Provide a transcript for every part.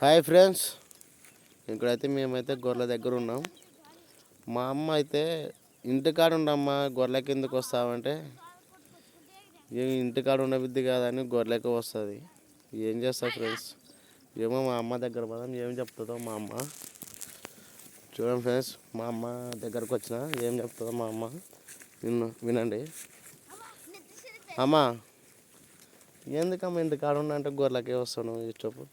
Hi friends. ఇక్కడైతే మేమైతే గొర్రెల దగ్గర ఉన్నాం. మా అమ్మ అయితే ఇంటికాడ ఉండమ్మా గొర్రెల కిందకు వస్తామంటే ఏమి ఇంటికాడ ఉండబుద్ది కాదని గొర్రెలకి వస్తుంది. ఏం చేస్తా ఫ్రెండ్స్? ఏమో మా అమ్మ దగ్గర పదాం ఏం చెప్తుందో మా అమ్మ. చూడండి ఫ్రెండ్స్ మా అమ్మ దగ్గరకు వచ్చిన ఏం చెప్తుందో మా అమ్మ. విన్ను వినండి. అమ్మా ఎందుకమ్మా ఇంటికాడ ఉన్నా అంటే గొర్రెలకే వస్తాను చెప్పు.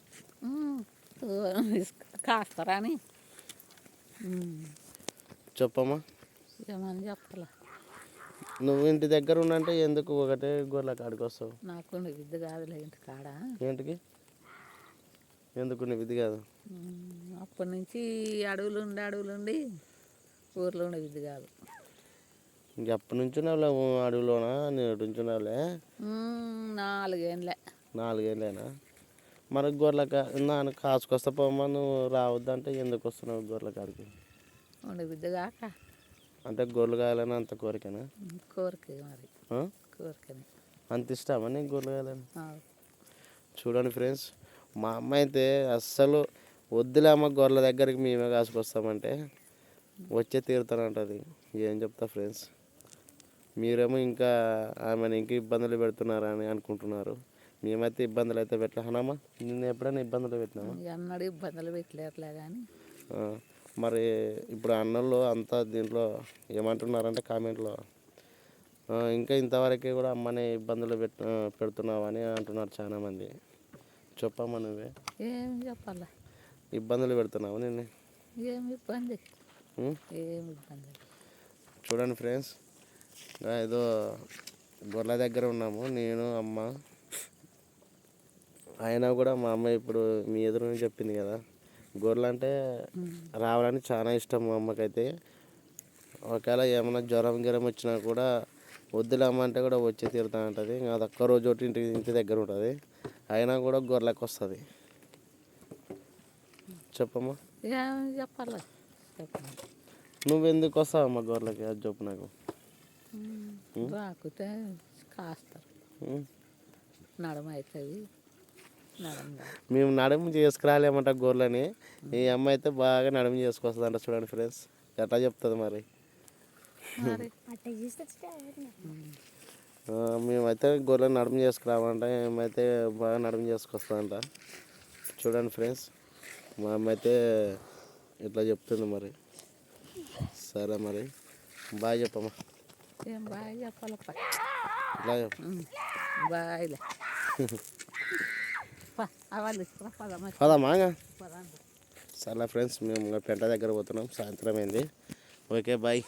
కాస్తారా అని చెప్పమ్మా. ఏమని చెప్పాల? నువ్వు ఇంటి దగ్గర ఉన్నంటే ఎందుకు ఒకటే గొర్రెల కాడికి వస్తావు? నాకు విద్య కాదులే ఇంటి కాడ? ఏంటికి? ఎందుకు నీ విధి కాదు? అప్పటి నుంచి అడవులు ఉండి అడవులు ఉండి ఊర్లో ఉండే విద్య కాదు. ఎప్పటి నుంచి అడవిలోనా? నేను ఉంచున్నావులే ఉమ్, నాలుగేళ్ళే నాలుగేళ్ళేనా మరి గొర్రెల కా నాన్న కాసుకొస్తా పోమ్మా నువ్వు రావద్దంటే ఎందుకు వస్తున్నావు గొర్రెల కాడికి? అంటే గొర్రెలు కాయాలని అంత కోరికనా? కోరిక మరి. ఆ? కోరికని. అంత ఇష్టమా నీకు గొర్రెలు కాయాలని చూడండి ఫ్రెండ్స్ మా అమ్మ అయితే అస్సలు వద్దులే అమ్మ గొర్రెల దగ్గరికి మేమే కాసుకొస్తామంటే వచ్చే తీరుతానంటది. ఏం చెప్తా ఫ్రెండ్స్? మీరేమో ఇంకా ఆమెను ఇంకా ఇబ్బందులు పెడుతున్నారా అని అనుకుంటున్నారు. మేమైతే ఇబ్బందులు అయితే పెట్టలే హనమ్మా నిన్ను ఎప్పుడైనా ఇబ్బందులు పెట్టినామా అన్నాడు ఇబ్బందులు పెట్టలేరులే కానీ మరి ఇప్పుడు అన్నలు అంతా దీంట్లో ఏమంటున్నారంటే కామెంట్లో ఇంకా ఇంతవరకు కూడా అమ్మని ఇబ్బందులు పెట్ ఆ, పెడుతున్నావని అంటున్నారు చాలామంది. చెప్పమ్మా నువ్వే. ఏం చెప్పాలా? ఇబ్బందులు పెడుతున్నావు నిన్ను? ఏం ఇబ్బంది? ఉం? ఏం ఇబ్బంది? చూడండి ఫ్రెండ్స్ ఏదో గొర్రెల దగ్గర ఉన్నాము నేను అమ్మ. అయినా కూడా మా అమ్మ ఇప్పుడు మీ ఎదురు చెప్పింది కదా గొర్రెలు అంటే రావాలని చాలా ఇష్టం మా అమ్మకైతే. ఒకవేళ ఏమైనా జ్వరం గిరం వచ్చినా కూడా వద్దులే అమ్మ అంటే కూడా వచ్చి తీరుతా ఉంటుంది. ఇంకా అది ఒక్క రోజు ఒకటి ఇంటి ఇంటి దగ్గర ఉంటుంది. అయినా కూడా గొర్రెలకు వస్తుంది. చెప్పమ్మా. చెప్పాలా? నువ్వెందుకు వస్తావు అమ్మ గొర్రెలకి? అది చెప్పు నాకు. రాకుతే కాస్తారు? నడమ అవుతుంది. మేము నడుము చేసుకురాలేమంట గొర్రెలని. ఈ అమ్మ అయితే బాగా నడుము చేసుకొస్తుందంట చూడండి ఫ్రెండ్స్. ఎట్లా చెప్తుంది మరి? మేమైతే గొర్రెలు నడుము చేసుకురామంట ఏమైతే బాగా నడుము చేసుకొస్తుందంట. చూడండి ఫ్రెండ్స్ మా అమ్మ అయితే ఇట్లా చెప్తుంది మరి? సరే మరి బాగా చెప్పమ్మా. ఏం బాగా చెప్పాలప్ప. బాయ్లే. పదమ్మ సరే ఫ్రెండ్స్ మేము పెంట దగ్గర పోతున్నాం సాయంత్రం అయింది. Okay bye.